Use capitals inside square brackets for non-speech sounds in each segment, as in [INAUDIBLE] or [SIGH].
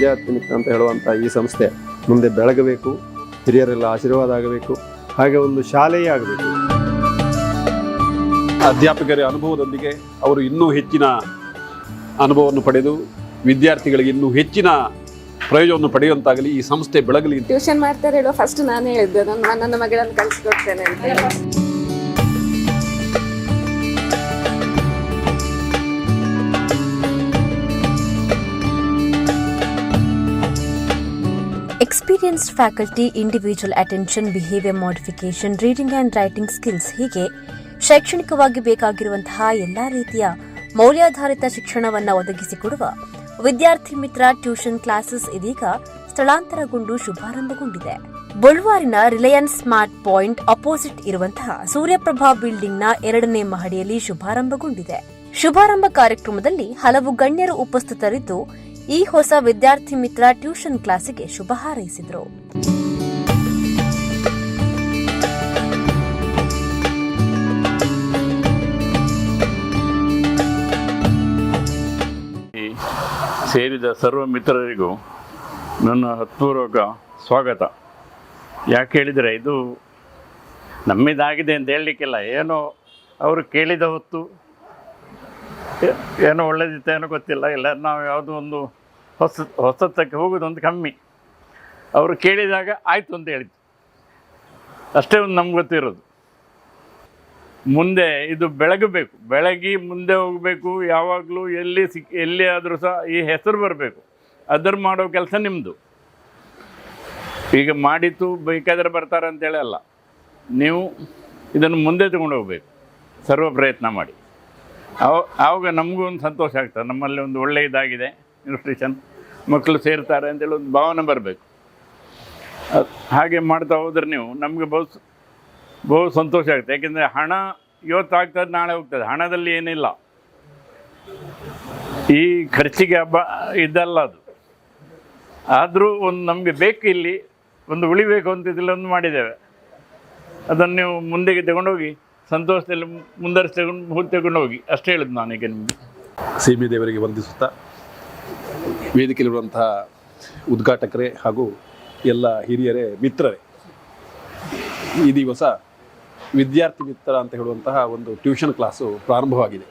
ವಿದ್ಯಾರ್ಥಿ ಮಿತ್ರ ಅಂತ ಹೇಳುವಂಥ ಈ ಸಂಸ್ಥೆ ಮುಂದೆ ಬೆಳಗಬೇಕು ಹಿರಿಯರೆಲ್ಲ ಆಶೀರ್ವಾದ ಆಗಬೇಕು ಹಾಗೆ ಒಂದು ಶಾಲೆಯೇ ಆಗಬೇಕು. ಅಧ್ಯಾಪಕರ ಅನುಭವದೊಂದಿಗೆ ಅವರು ಇನ್ನೂ ಹೆಚ್ಚಿನ ಅನುಭವವನ್ನು ಪಡೆದು ವಿದ್ಯಾರ್ಥಿಗಳಿಗೆ ಇನ್ನೂ ಹೆಚ್ಚಿನ ಪ್ರಯೋಜನವನ್ನು ಪಡೆಯುವಂತಾಗಲಿ ಈ ಸಂಸ್ಥೆ ಬೆಳಗಲಿ ಟ್ಯೂಷನ್ ಮಾಡ್ತಾರೆ ಹೇಳುವ ಫಸ್ಟ್ ನಾನು ಹೇಳಿದ್ದೆ ನನ್ನ ನನ್ನ ಮಗಳನ್ನು ಕಳಿಸ್ಕೊಡ್ತೇನೆ ಅಂತ experienced faculty individual attention behaviour modification reading and writing skills ಹೀಗೆ ಶೈಕ್ಷಣಿಕವಾಗಿ ಬೇಕಾಗಿರುವಂತಹ ಎಲ್ಲಾ ರೀತಿಯ ಮೌಲ್ಯಾಧಾರಿತ ಶಿಕ್ಷಣವನ್ನು ಒದಗಿಸಿಕೊಡುವ ವಿದ್ಯಾರ್ಥಿ ಮಿತ್ರ ಟ್ಯೂಷನ್ ಕ್ಲಾಸಸ್ ಇದೀಗ ಸ್ಥಳಾಂತರಗೊಂಡು ಶುಭಾರಂಭಗೊಂಡಿದೆ. ಬುಳ್ವಾರಿನ ರಿಲಯನ್ಸ್ ಸ್ಮಾರ್ಟ್ ಪಾಯಿಂಟ್ ಅಪೋಸಿಟ್ ಇರುವಂತಹ ಸೂರ್ಯಪ್ರಭಾ ಬಿಲ್ಡಿಂಗ್ನ ಎರಡನೇ ಮಹಡಿಯಲ್ಲಿ ಶುಭಾರಂಭಗೊಂಡಿದೆ. ಶುಭಾರಂಭ ಕಾರ್ಯಕ್ರಮದಲ್ಲಿ ಹಲವು ಗಣ್ಯರು ಉಪಸ್ಥಿತರಿದ್ದು ಈ ಹೊಸ ವಿದ್ಯಾರ್ಥಿ ಮಿತ್ರ ಟ್ಯೂಷನ್ ಕ್ಲಾಸಿಗೆ ಶುಭ ಹಾರೈಸಿದರು. ಸೇರಿದ ಸರ್ವ ಮಿತ್ರರಿಗೂ ನನ್ನ ಹತ್ಪೂರ್ವಕ ಸ್ವಾಗತ. ಯಾಕೆ ಹೇಳಿದರೆ ಇದು ನಮ್ಮಿದಾಗಿದೆ ಅಂತ ಹೇಳಲಿಕ್ಕಿಲ್ಲ. ಏನೋ ಅವರು ಕೇಳಿದ ಹೊತ್ತು ಏನೋ ಒಳ್ಳೇದಿತ್ತು ಏನೋ ಗೊತ್ತಿಲ್ಲ. ಇಲ್ಲ ನಾವು ಯಾವುದೋ ಒಂದು ಹೊಸ, ಹೊಸತಕ್ಕೆ ಹೋಗೋದೊಂದು ಕಮ್ಮಿ. ಅವರು ಕೇಳಿದಾಗ ಆಯಿತು ಅಂತ ಹೇಳಿದ್ದು ಅಷ್ಟೇ ಒಂದು ನಮ್ಗೆ ಗೊತ್ತಿರೋದು. ಮುಂದೆ ಇದು ಬೆಳಗಬೇಕು. ಬೆಳಗಿ ಮುಂದೆ ಹೋಗಬೇಕು. ಯಾವಾಗಲೂ ಎಲ್ಲಿ ಸಿಕ್ ಎಲ್ಲಿ ಆದರೂ ಸಹ ಈ ಹೆಸರು ಬರಬೇಕು. ಅದರ ಮಾಡೋ ಕೆಲಸ ನಿಮ್ಮದು ಈಗ ಮಾಡಿತು ಬೇಕಾದ್ರೆ ಬರ್ತಾರೆ ಅಂತೇಳಿ ಅಲ್ಲ. ನೀವು ಇದನ್ನು ಮುಂದೆ ತಗೊಂಡು ಹೋಗಬೇಕು. ಸರ್ವ ಪ್ರಯತ್ನ ಮಾಡಿ. ಅವ, ಆವಾಗ ನಮಗೂ ಒಂದು ಸಂತೋಷ ಆಗ್ತದೆ. ನಮ್ಮಲ್ಲಿ ಒಂದು ಒಳ್ಳೆಯ ಇದಾಗಿದೆ. ಇನ್ಸ್ಟಿಟ್ಯೂಷನ್ ಮಕ್ಕಳು ಸೇರ್ತಾರೆ ಅಂತೇಳಿ ಒಂದು ಭಾವನೆ ಬರಬೇಕು. ಹಾಗೆ ಮಾಡ್ತಾ ಹೋದ್ರೆ ನೀವು ನಮಗೆ ಬಹು ಬಹು ಸಂತೋಷ ಆಗುತ್ತೆ. ಯಾಕೆಂದರೆ ಹಣ ಇವತ್ತು ಆಗ್ತದೆ ನಾಳೆ ಹೋಗ್ತದೆ. ಹಣದಲ್ಲಿ ಏನಿಲ್ಲ. ಈ ಖರ್ಚಿಗೆ ಹಬ್ಬ ಇದ್ದಲ್ಲ ಅದು. ಆದರೂ ಒಂದು ನಮಗೆ ಬೇಕು ಇಲ್ಲಿ, ಒಂದು ಉಳಿಬೇಕು ಇದಿಲ್ಲ ಒಂದು ಮಾಡಿದ್ದೇವೆ. ಅದನ್ನು ನೀವು ಮುಂದೆಗೆ ತಗೊಂಡೋಗಿ, ಸಂತೋಷದಲ್ಲಿ ಮುಂದರ್ಸಿ ತಗೊಂಡು ತಗೊಂಡು ಹೋಗಿ ಅಷ್ಟೇ ಹೇಳುದು ನಾನೀಗ ನಿಮಗೆ. ಸೀಮೆ ದೇವರಿಗೆ ವಂದಿಸುತ್ತಾ. ವೇದಿಕೆಯಲ್ಲಿರುವಂತಹ ಉದ್ಘಾಟಕರೇ ಹಾಗೂ ಎಲ್ಲ ಹಿರಿಯರೇ, ಮಿತ್ರರೇ ಈ ದಿವಸ ವಿದ್ಯಾರ್ಥಿ ಮಿತ್ರ ಅಂತ ಹೇಳುವಂತಹ ಒಂದು ಟ್ಯೂಷನ್ ಕ್ಲಾಸು ಪ್ರಾರಂಭವಾಗಿದೆ.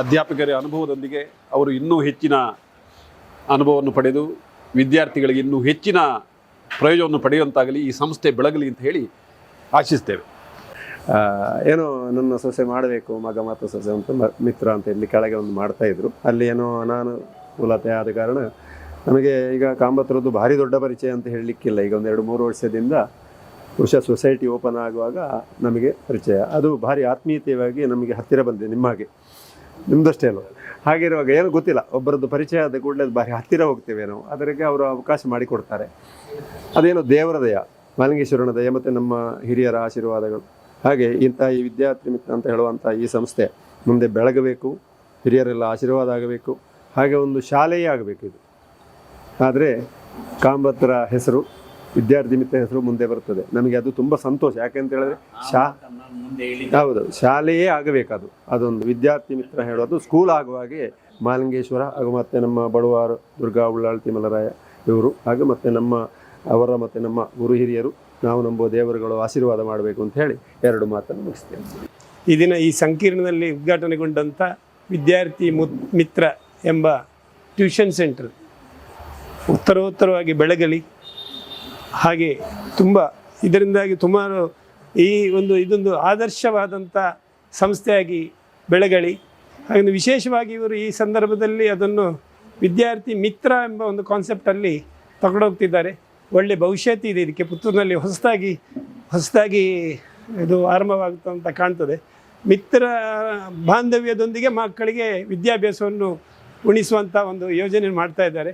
ಅಧ್ಯಾಪಕರ ಅನುಭವದೊಂದಿಗೆ ಅವರು ಇನ್ನೂ ಹೆಚ್ಚಿನ ಅನುಭವವನ್ನು ಪಡೆದು, ವಿದ್ಯಾರ್ಥಿಗಳಿಗೆ ಇನ್ನೂ ಹೆಚ್ಚಿನ ಪ್ರಯೋಜನವನ್ನು ಪಡೆಯುವಂತಾಗಲಿ ಈ ಸಂಸ್ಥೆ ಬೆಳಗಲಿ ಅಂತ ಹೇಳಿ ಆಶಿಸ್ತೇವೆ. ಏನೋ ನನ್ನ ಸೊಸೆ ಮಾಡಬೇಕು, ಮಗ ಮಾತು ಸೊಸೆ ಅಂತ ಮಿತ್ರ ಅಂತ ಇಲ್ಲಿ ಕೆಳಗೆ ಒಂದು ಮಾಡ್ತಾಯಿದ್ರು ಅಲ್ಲಿ ಏನೋ ಅನಾನುಕೂಲತೆ ಆದ ಕಾರಣ ನಮಗೆ ಈಗ ಕಾಂಬತ್ರದ್ದು ಭಾರಿ ದೊಡ್ಡ ಪರಿಚಯ ಅಂತ ಹೇಳಲಿಕ್ಕಿಲ್ಲ. ಈಗ ಒಂದು ಎರಡು ಮೂರು ವರ್ಷದಿಂದ ಪುರುಷ ಸೊಸೈಟಿ ಓಪನ್ ಆಗುವಾಗ ನಮಗೆ ಪರಿಚಯ. ಅದು ಭಾರಿ ಆತ್ಮೀಯತೆಯಾಗಿ ನಮಗೆ ಹತ್ತಿರ ಬಂದಿದೆ ನಿಮ್ಮ ಹಾಗೆ ನಿಮ್ಮದಷ್ಟೇ ಅಲ್ವ? ಹಾಗಿರುವಾಗ ಏನು ಗೊತ್ತಿಲ್ಲ. ಒಬ್ಬರದ್ದು ಪರಿಚಯ ಆದ ಕೂಡಲೇ ಅದು ಭಾರಿ ಹತ್ತಿರ ಹೋಗ್ತೇವೆ ನಾವು. ಅದರಿಗೆ ಅವರು ಅವಕಾಶ ಮಾಡಿಕೊಡ್ತಾರೆ ಅದೇನು ದೇವರ ದಯ, ಮಾಲಿಂಗೇಶ್ವರನ ದಯ ಮತ್ತು ನಮ್ಮ ಹಿರಿಯರ ಆಶೀರ್ವಾದಗಳು. ಹಾಗೆ ಇಂಥ ಈ ವಿದ್ಯಾರ್ಥಿ ಮಿತ್ರ ಅಂತ ಹೇಳುವಂಥ ಈ ಸಂಸ್ಥೆ ಮುಂದೆ ಬೆಳಗಬೇಕು. ಹಿರಿಯರೆಲ್ಲ ಆಶೀರ್ವಾದ ಆಗಬೇಕು. ಹಾಗೆ ಒಂದು ಶಾಲೆಯೇ ಆಗಬೇಕು ಇದು. ಆದರೆ ಕಾಂಬತ್ರ ಹೆಸರು ವಿದ್ಯಾರ್ಥಿ ಮಿತ್ರ ಹೆಸರು ಮುಂದೆ ಬರ್ತದೆ ನಮಗೆ ಅದು ತುಂಬ ಸಂತೋಷ. ಯಾಕೆಂತ ಹೇಳಿದ್ರೆ ಶಾ ಹೌದು ಶಾಲೆಯೇ ಆಗಬೇಕದು. ಅದು ಅದೊಂದು ವಿದ್ಯಾರ್ಥಿ ಮಿತ್ರ ಹೇಳೋದು ಸ್ಕೂಲ್ ಆಗುವ ಹಾಗೆ ಮಾಲಿಂಗೇಶ್ವರ ಹಾಗೂ ಮತ್ತೆ ನಮ್ಮ ಬಡವಾರು ದುರ್ಗಾ ಉಳ್ಳಾಳ್ತಿ ಮಲರಾಯ ಇವರು ಹಾಗೂ ಮತ್ತೆ ನಮ್ಮ ಅವರ ಮತ್ತು ನಮ್ಮ ಗುರು ಹಿರಿಯರು ನಾವು ನಂಬುವ ದೇವರುಗಳು ಆಶೀರ್ವಾದ ಮಾಡಬೇಕು ಅಂತ ಹೇಳಿ ಎರಡು ಮಾತನ್ನು ಮುಗಿಸ್ತೇನೆ. ಈ ದಿನ ಈ ಸಂಕೀರ್ಣದಲ್ಲಿ ಉದ್ಘಾಟನೆಗೊಂಡಂಥ ವಿದ್ಯಾರ್ಥಿ ಮುತ್ ಮಿತ್ರ ಎಂಬ ಟ್ಯೂಷನ್ ಸೆಂಟರ್. ಉತ್ತರೋತ್ತರವಾಗಿ ಬೆಳಗಲಿ. ಹಾಗೆ ತುಂಬ ಇದರಿಂದಾಗಿ ಸುಮಾರು ಈ ಒಂದು ಇದೊಂದು ಆದರ್ಶವಾದಂಥ ಸಂಸ್ಥೆಯಾಗಿ ಬೆಳಗಲಿ. ಹಾಗೆ ವಿಶೇಷವಾಗಿ ಇವರು ಈ ಸಂದರ್ಭದಲ್ಲಿ ಅದನ್ನು ವಿದ್ಯಾರ್ಥಿ ಮಿತ್ರ ಎಂಬ ಒಂದು ಕಾನ್ಸೆಪ್ಟಲ್ಲಿ ತಗೊಂಡೋಗ್ತಿದ್ದಾರೆ ಒಳ್ಳೆ ಭವಿಷ್ಯತ್ ಇದೆ ಇದಕ್ಕೆ. ಪುತ್ತೂರಿನಲ್ಲಿ ಹೊಸದಾಗಿ ಹೊಸದಾಗಿ ಇದು ಆರಂಭವಾಗುತ್ತಂತ ಕಾಣ್ತದೆ. ಮಿತ್ರ ಬಾಂಧವ್ಯದೊಂದಿಗೆ ಮಕ್ಕಳಿಗೆ ವಿದ್ಯಾಭ್ಯಾಸವನ್ನು ಉಣಿಸುವಂಥ ಒಂದು ಯೋಜನೆ ಮಾಡ್ತಾ ಇದ್ದಾರೆ.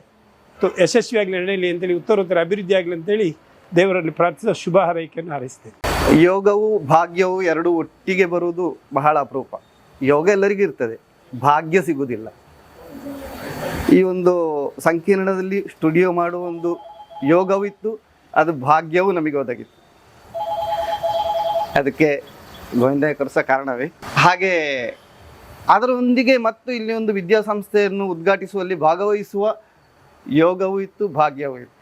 ಯಶಸ್ವಿಯಾಗಲಿ ನಡೆಯಲಿ ಅಂತೇಳಿ ಉತ್ತರೋತ್ತರ ಅಭಿವೃದ್ಧಿ ಆಗಲಿ ಅಂತೇಳಿ ದೇವರಲ್ಲಿ ಪ್ರಾರ್ಥಿಸ ಶುಭ ಹಾರೈಕೆಯನ್ನು ಹಾರೈಸ್ತೇನೆ. ಯೋಗವು ಭಾಗ್ಯವು ಎರಡು ಒಟ್ಟಿಗೆ ಬರುವುದು ಬಹಳ ಅಪರೂಪ. ಯೋಗ ಎಲ್ಲರಿಗೂ ಇರ್ತದೆ, ಭಾಗ್ಯ ಸಿಗುವುದಿಲ್ಲ. ಈ ಒಂದು ಸಂಕೀರ್ಣದಲ್ಲಿ ಸ್ಟುಡಿಯೋ ಮಾಡುವ ಒಂದು ಯೋಗವಿತ್ತು, ಅದು ಭಾಗ್ಯವೂ ನಮಗೆ ಒದಗಿತ್ತು. ಅದಕ್ಕೆ ಗೋವಿಂದಕರು ಸಹ ಕಾರಣವೇ. ಹಾಗೆ ಅದರೊಂದಿಗೆ ಮತ್ತು ಇಲ್ಲಿ ಒಂದು ವಿದ್ಯಾಸಂಸ್ಥೆಯನ್ನು ಉದ್ಘಾಟಿಸುವಲ್ಲಿ ಭಾಗವಹಿಸುವ ಯೋಗವೂ ಇತ್ತು, ಭಾಗ್ಯವೂ ಇತ್ತು.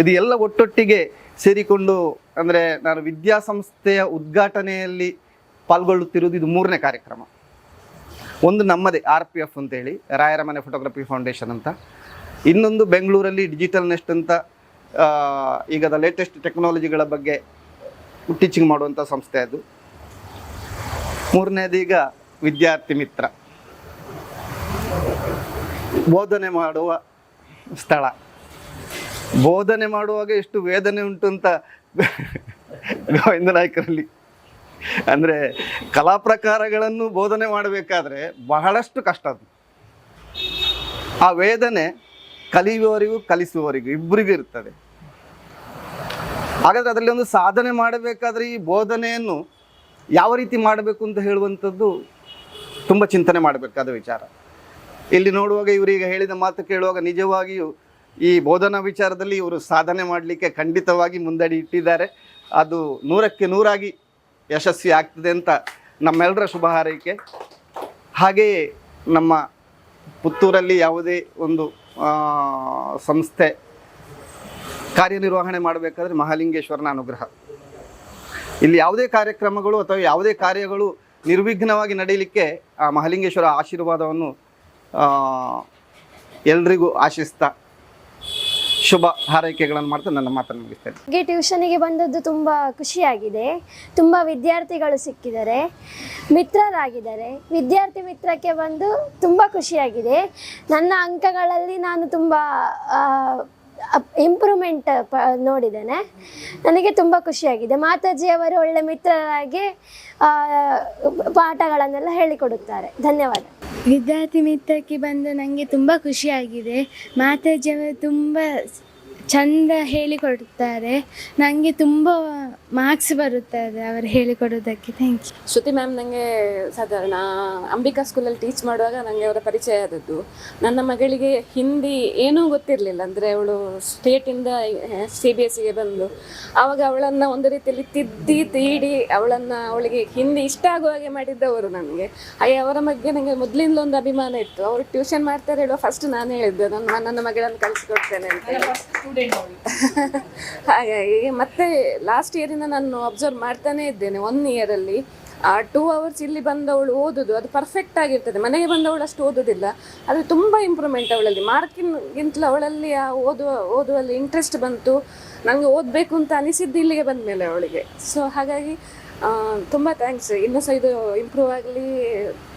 ಇದು ಎಲ್ಲ ಒಟ್ಟೊಟ್ಟಿಗೆ ಸೇರಿಕೊಂಡು ಅಂದರೆ ನಾನು ವಿದ್ಯಾಸಂಸ್ಥೆಯ ಉದ್ಘಾಟನೆಯಲ್ಲಿ ಪಾಲ್ಗೊಳ್ಳುತ್ತಿರುವುದು ಇದು ಮೂರನೇ ಕಾರ್ಯಕ್ರಮ. ಒಂದು ನಮ್ಮದೇ ಆರ್ ಪಿ ಎಫ್ ಅಂತೇಳಿ ರಾಯರ ಮನೆ ಫೋಟೋಗ್ರಫಿ ಫೌಂಡೇಶನ್ ಅಂತ. ಇನ್ನೊಂದು ಬೆಂಗಳೂರಲ್ಲಿ ಡಿಜಿಟಲ್ ನೆಸ್ಟ್ ಅಂತ ಈಗ ಈಗದ ಲೇಟೆಸ್ಟ್ ಟೆಕ್ನಾಲಜಿಗಳ ಬಗ್ಗೆ ಟೀಚಿಂಗ್ ಮಾಡುವಂಥ ಸಂಸ್ಥೆ ಅದು. ಮೂರನೇದೀಗ ವಿದ್ಯಾರ್ಥಿ ಮಿತ್ರ. ಬೋಧನೆ ಮಾಡುವ ಸ್ಥಳ. ಬೋಧನೆ ಮಾಡುವಾಗ ಎಷ್ಟು ವೇದನೆ ಉಂಟು ಅಂತ ಗೋವಿಂದ ನಾಯ್ಕರಲ್ಲಿ. ಅಂದರೆ ಕಲಾ ಪ್ರಕಾರಗಳನ್ನು ಬೋಧನೆ ಮಾಡಬೇಕಾದ್ರೆ ಬಹಳಷ್ಟು ಕಷ್ಟ ಅದು. ಆ ವೇದನೆ ಕಲಿಯುವವರಿಗೂ ಕಲಿಸುವವರಿಗೂ ಇಬ್ಬರಿಗೂ ಇರ್ತದೆ. ಹಾಗಾದರೆ ಅದರಲ್ಲಿ ಒಂದು ಸಾಧನೆ ಮಾಡಬೇಕಾದ್ರೆ ಈ ಬೋಧನೆಯನ್ನು ಯಾವ ರೀತಿ ಮಾಡಬೇಕು ಅಂತ ಹೇಳುವಂಥದ್ದು ತುಂಬ ಚಿಂತನೆ ಮಾಡಬೇಕಾದ ವಿಚಾರ. ಇಲ್ಲಿ ನೋಡುವಾಗ ಇವರೀಗ ಹೇಳಿದ ಮಾತು ಕೇಳುವಾಗ ನಿಜವಾಗಿಯೂ ಈ ಬೋಧನಾ ವಿಚಾರದಲ್ಲಿ ಇವರು ಸಾಧನೆ ಮಾಡಲಿಕ್ಕೆ ಖಂಡಿತವಾಗಿ ಮುಂದಡಿ ಇಟ್ಟಿದ್ದಾರೆ. ಅದು ನೂರಕ್ಕೆ ನೂರಾಗಿ ಯಶಸ್ವಿ ಆಗ್ತದೆ ಅಂತ ನಮ್ಮೆಲ್ಲರ ಶುಭ ಹಾರೈಕೆ. ಹಾಗೆಯೇ ನಮ್ಮ ಪುತ್ತೂರಲ್ಲಿ ಯಾವುದೇ ಒಂದು ಸಂಸ್ಥೆ ಕಾರ್ಯನಿರ್ವಹಣೆ ಮಾಡಬೇಕಾದ್ರೆ ಮಹಾಲಿಂಗೇಶ್ವರನ ಅನುಗ್ರಹ. ಇಲ್ಲಿ ಯಾವುದೇ ಕಾರ್ಯಕ್ರಮಗಳು ಅಥವಾ ಯಾವುದೇ ಕಾರ್ಯಗಳು ನಿರ್ವಿಘ್ನವಾಗಿ ನಡೀಲಿಕ್ಕೆ ಆ ಮಹಾಲಿಂಗೇಶ್ವರ ಆಶೀರ್ವಾದವನ್ನು ಎಲ್ರಿಗೂ ಆಶಿಸ್ತಾ ಶುಭ ಹಾರೈಕೆಗಳನ್ನು ಮಾಡ್ತಾ ನನ್ನ ಮಾತನ್ನು ಮುಗಿಸ್ತೇನೆ. ನನಗೆ ಟ್ಯೂಷನಿಗೆ ಬಂದದ್ದು ತುಂಬ ಖುಷಿಯಾಗಿದೆ. ತುಂಬ ವಿದ್ಯಾರ್ಥಿಗಳು ಸಿಕ್ಕಿದ್ದಾರೆ. ಮಿತ್ರರಾಗಿದ್ದಾರೆ. ವಿದ್ಯಾರ್ಥಿ ಮಿತ್ರಕ್ಕೆ ಬಂದು ತುಂಬ ಖುಷಿಯಾಗಿದೆ. ನನ್ನ ಅಂಕಗಳಲ್ಲಿ ನಾನು ತುಂಬ ಇಂಪ್ರೂವ್ಮೆಂಟ್ ಪ, ನೋಡಿದ್ದೇನೆ. ನನಗೆ ತುಂಬ ಖುಷಿಯಾಗಿದೆ. ಮಾತಾಜಿಯವರು ಒಳ್ಳೆ ಮಿತ್ರರಾಗಿ ಪಾಠಗಳನ್ನೆಲ್ಲ ಹೇಳಿಕೊಡುತ್ತಾರೆ. ಧನ್ಯವಾದ. ವಿದ್ಯಾರ್ಥಿ ಮಿತ್ರಕ್ಕೆ ಬಂದು ನನಗೆ ತುಂಬ ಖುಷಿಯಾಗಿದೆ. ಮಾತಾಜಿಯವರು ತುಂಬ ಚಂದ ಹೇಳಿಕೊಡುತ್ತಾರೆ ನನಗೆ ತುಂಬ ಮಾರ್ಕ್ಸ್ ಬರುತ್ತದೆ ಅವರು ಹೇಳಿಕೊಡೋದಕ್ಕೆ. ಥ್ಯಾಂಕ್ ಯು ಶ್ರುತಿ ಮ್ಯಾಮ್ ನನಗೆ ಸಾಧಾರಣ, ಅಂಬಿಕಾ ಸ್ಕೂಲಲ್ಲಿ ಟೀಚ್ ಮಾಡುವಾಗ ನನಗೆ ಅವರ ಪರಿಚಯ ಆದದ್ದು. ನನ್ನ ಮಗಳಿಗೆ ಹಿಂದಿ ಏನೂ ಗೊತ್ತಿರಲಿಲ್ಲ. ಅಂದರೆ ಅವಳು ಸ್ಟೇಟಿಂದ ಸಿ ಬಿ ಎಸ್ಸಿಗೆ ಬಂದು. ಆವಾಗ ಅವಳನ್ನು ಒಂದು ರೀತಿಯಲ್ಲಿ ತಿದ್ದಿ, ತೀಡಿ ಅವಳನ್ನು ಅವಳಿಗೆ ಹಿಂದಿ ಇಷ್ಟ ಆಗುವ ಹಾಗೆ ಮಾಡಿದ್ದವರು ನನಗೆ. ಹಾಗೆ ಅವರ ಬಗ್ಗೆ ನನಗೆ ಮೊದಲಿಂದ ಒಂದು ಅಭಿಮಾನ ಇತ್ತು. ಅವರು ಟ್ಯೂಷನ್ ಮಾಡ್ತಾರೆ ಹೇಳುವ ಫಸ್ಟ್ ನಾನು ಹೇಳಿದ್ದೆ. ನನ್ನ ನನ್ನ ಮಗಳನ್ನು ಕಲಿಸ್ಕೊಡ್ತೇನೆ ಅಂತ ಹೇಳಿ. [LAUGHS] ಹಾಗಾಗಿ ಮತ್ತೆ ಲಾಸ್ಟ್ ಇಯರಿಂದ ನಾನು ಅಬ್ಸರ್ವ್ ಮಾಡ್ತಾನೆ ಇದ್ದೇನೆ ಒನ್ ಇಯರಲ್ಲಿ ಆ ಟೂ ಅವರ್ಸ್ ಇಲ್ಲಿ ಬಂದವಳು ಓದುದು, ಅದು ಪರ್ಫೆಕ್ಟ್ ಆಗಿರ್ತದೆ. ಮನೆಗೆ ಬಂದವಳು ಅಷ್ಟು ಓದೋದಿಲ್ಲ. ಅದು ತುಂಬ ಇಂಪ್ರೂವ್ಮೆಂಟ್ ಅವಳಲ್ಲಿ. ಮಾರ್ಕಿನ್ಗಿಂತಲೂ ಅವಳಲ್ಲಿ ಆ ಓದುವ, ಓದುವಲ್ಲಿ ಇಂಟ್ರೆಸ್ಟ್ ಬಂತು. ನನಗೆ ಓದಬೇಕು ಅಂತ ಅನಿಸಿದ್ದು ಇಲ್ಲಿಗೆ ಬಂದ ಮೇಲೆ ಅವಳಿಗೆ. ಸೊ ಹಾಗಾಗಿ ತುಂಬ ಥ್ಯಾಂಕ್ಸ್ ಇನ್ನೂ ಸಹ ಇದು ಇಂಪ್ರೂವ್ ಆಗಲಿ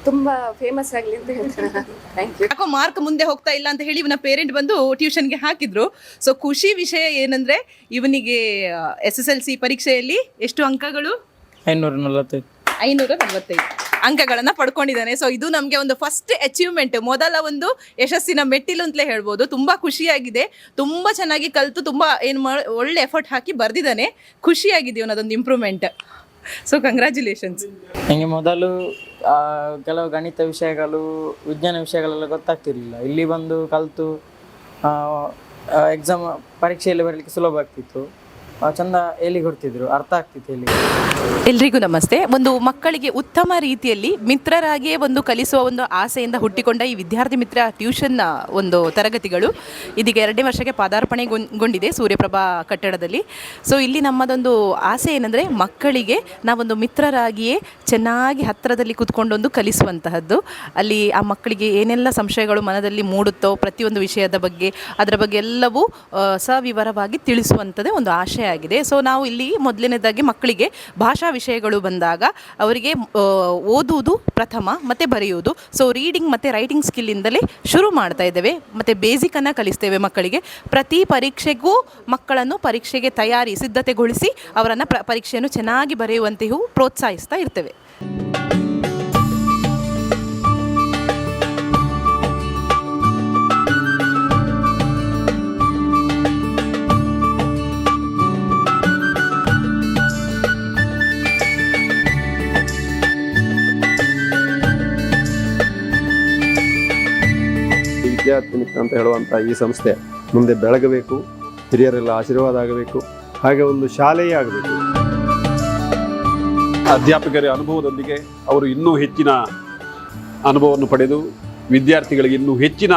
ತುಂಬ ಫೇಮಸ್ ಆಗಲಿ ಅಂತ ಹೇಳ್ತೀನಿ. ಥ್ಯಾಂಕ್ ಯು ಯಾಕೋ ಮಾರ್ಕ್ ಮುಂದೆ ಹೋಗ್ತಾ ಇಲ್ಲ ಅಂತ ಹೇಳಿ ಇವನ ಪೇರೆಂಟ್ ಬಂದು ಟ್ಯೂಷನ್ಗೆ ಹಾಕಿದ್ರು. ಸೊ ಖುಷಿ ವಿಷಯ ಏನಂದ್ರೆ ಇವನಿಗೆ ಎಸ್ ಎಸ್ ಎಲ್ ಸಿ ಪರೀಕ್ಷೆಯಲ್ಲಿ ಎಷ್ಟು ಅಂಕಗಳು? ಐನೂರ ನಲವತ್ತೈದು ಐನೂರ ನಲವತ್ತೈದು ಅಂಕಗಳನ್ನ ಪಡ್ಕೊಂಡಿದ್ದಾನೆ. ಸೊ ಇದು ನಮಗೆ ಒಂದು ಫಸ್ಟ್ ಅಚೀವ್ಮೆಂಟ್ ಮೊದಲ ಒಂದು ಯಶಸ್ಸಿನ ಮೆಟ್ಟಿಲು ಅಂತಲೇ ಹೇಳ್ಬೋದು. ತುಂಬಾ ಖುಷಿಯಾಗಿದೆ. ತುಂಬಾ ಚೆನ್ನಾಗಿ ಕಲಿತು ತುಂಬ ಏನು ಮಾಡಿ ಒಳ್ಳೆ ಎಫರ್ಟ್ ಹಾಕಿ ಬರೆದಿದ್ದಾನೆ. ಖುಷಿಯಾಗಿದೆ ಇವನದೊಂದು ಇಂಪ್ರೂವ್ಮೆಂಟ್ ಸೊ ಕಂಗ್ರ್ಯಾಚುಲೇಷನ್ಸ್ ನನಗೆ ಮೊದಲು ಕೆಲವು ಗಣಿತ ವಿಷಯಗಳು, ವಿಜ್ಞಾನ ವಿಷಯಗಳೆಲ್ಲ ಗೊತ್ತಾಗ್ತಿರ್ಲಿಲ್ಲ. ಇಲ್ಲಿ ಬಂದು ಕಲಿತು ಎಕ್ಸಾಮ್ ಪರೀಕ್ಷೆಯಲ್ಲಿ ಬರಲಿಕ್ಕೆ ಸುಲಭ ಆಗ್ತಿತ್ತು. ಚಂದ ಎಲ್ಲಿ ಕೊಡ್ತಿದ್ರು ಅರ್ಥ ಆಗ್ತಿತ್ತು ಎಲ್ಲಿ ಎಲ್ರಿಗೂ ನಮಸ್ತೆ. ಒಂದು ಮಕ್ಕಳಿಗೆ ಉತ್ತಮ ರೀತಿಯಲ್ಲಿ ಮಿತ್ರರಾಗಿಯೇ ಒಂದು ಕಲಿಸುವ ಒಂದು ಆಸೆಯಿಂದ ಹುಟ್ಟಿಕೊಂಡ ಈ ವಿದ್ಯಾರ್ಥಿ ಮಿತ್ರ ಟ್ಯೂಷನ್ನ ಒಂದು ತರಗತಿಗಳು ಇದೀಗ ಎರಡನೇ ವರ್ಷಕ್ಕೆ ಪಾದಾರ್ಪಣೆಗೊಂಡಿದೆ ಸೂರ್ಯಪ್ರಭಾ ಕಟ್ಟಡದಲ್ಲಿ. ಸೊ ಇಲ್ಲಿ ನಮ್ಮದೊಂದು ಆಸೆ ಏನಂದರೆ ಮಕ್ಕಳಿಗೆ ನಾವೊಂದು ಮಿತ್ರರಾಗಿಯೇ ಚೆನ್ನಾಗಿ ಹತ್ತಿರದಲ್ಲಿ ಕುತ್ಕೊಂಡೊಂದು ಕಲಿಸುವಂತಹದ್ದು. ಅಲ್ಲಿ ಆ ಮಕ್ಕಳಿಗೆ ಏನೆಲ್ಲ ಸಂಶಯಗಳು ಮನದಲ್ಲಿ ಮೂಡುತ್ತೋ ಪ್ರತಿಯೊಂದು ವಿಷಯದ ಬಗ್ಗೆ, ಅದರ ಬಗ್ಗೆ ಎಲ್ಲವೂ ಸವಿವರವಾಗಿ ತಿಳಿಸುವಂಥದ್ದೇ ಒಂದು ಆಶಯ ಆಗಿದೆ. ಸೊ ನಾವು ಇಲ್ಲಿ ಮೊದಲನೇದಾಗಿ ಮಕ್ಕಳಿಗೆ ಭಾಷಾ ವಿಷಯಗಳು ಬಂದಾಗ ಅವರಿಗೆ ಓದುವುದು ಪ್ರಥಮ, ಮತ್ತು ಬರೆಯುವುದು. ಸೊ ರೀಡಿಂಗ್ ಮತ್ತು ರೈಟಿಂಗ್ ಸ್ಕಿಲ್ಲಿಂದಲೇ ಶುರು ಮಾಡ್ತಾ ಇದ್ದೇವೆ. ಮತ್ತು ಬೇಸಿಕನ್ನು ಕಲಿಸ್ತೇವೆ ಮಕ್ಕಳಿಗೆ. ಪ್ರತಿ ಪರೀಕ್ಷೆಗೂ ಮಕ್ಕಳನ್ನು ಪರೀಕ್ಷೆಗೆ ತಯಾರಿ, ಸಿದ್ಧತೆಗೊಳಿಸಿ ಅವರನ್ನು ಪ್ರ, ಪರೀಕ್ಷೆಯನ್ನು ಚೆನ್ನಾಗಿ ಬರೆಯುವಂತೆಯೂ ಪ್ರೋತ್ಸಾಹಿಸ್ತಾ ಇರ್ತೇವೆ. ವಿದ್ಯಾರ್ಥಿ ಮಿತ್ರ ಅಂತ ಹೇಳುವಂಥ ಈ ಸಂಸ್ಥೆ ಮುಂದೆ ಬೆಳಗಬೇಕು ಹಿರಿಯರೆಲ್ಲ ಆಶೀರ್ವಾದ ಆಗಬೇಕು ಹಾಗೆ ಒಂದು ಶಾಲೆಯೇ ಆಗಬೇಕು. ಅಧ್ಯಾಪಕರ ಅನುಭವದೊಂದಿಗೆ ಅವರು ಇನ್ನೂ ಹೆಚ್ಚಿನ ಅನುಭವವನ್ನು ಪಡೆದು ವಿದ್ಯಾರ್ಥಿಗಳಿಗೆ ಇನ್ನೂ ಹೆಚ್ಚಿನ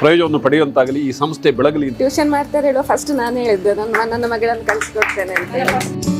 ಪ್ರಯೋಜನವನ್ನು ಪಡೆಯುವಂತಾಗಲಿ ಈ ಸಂಸ್ಥೆ ಬೆಳಗಲಿ ಟ್ಯೂಷನ್ ಮಾಡ್ತಾರೆ ಹೇಳುವ ಫಸ್ಟ್ ನಾನು ಹೇಳಿದ್ದೆ. ನನ್ನ ನನ್ನ ಮಗಳನ್ನು ಕಳಿಸ್ಕೊಡ್ತೇನೆ ಅಂತ ಹೇಳಿ.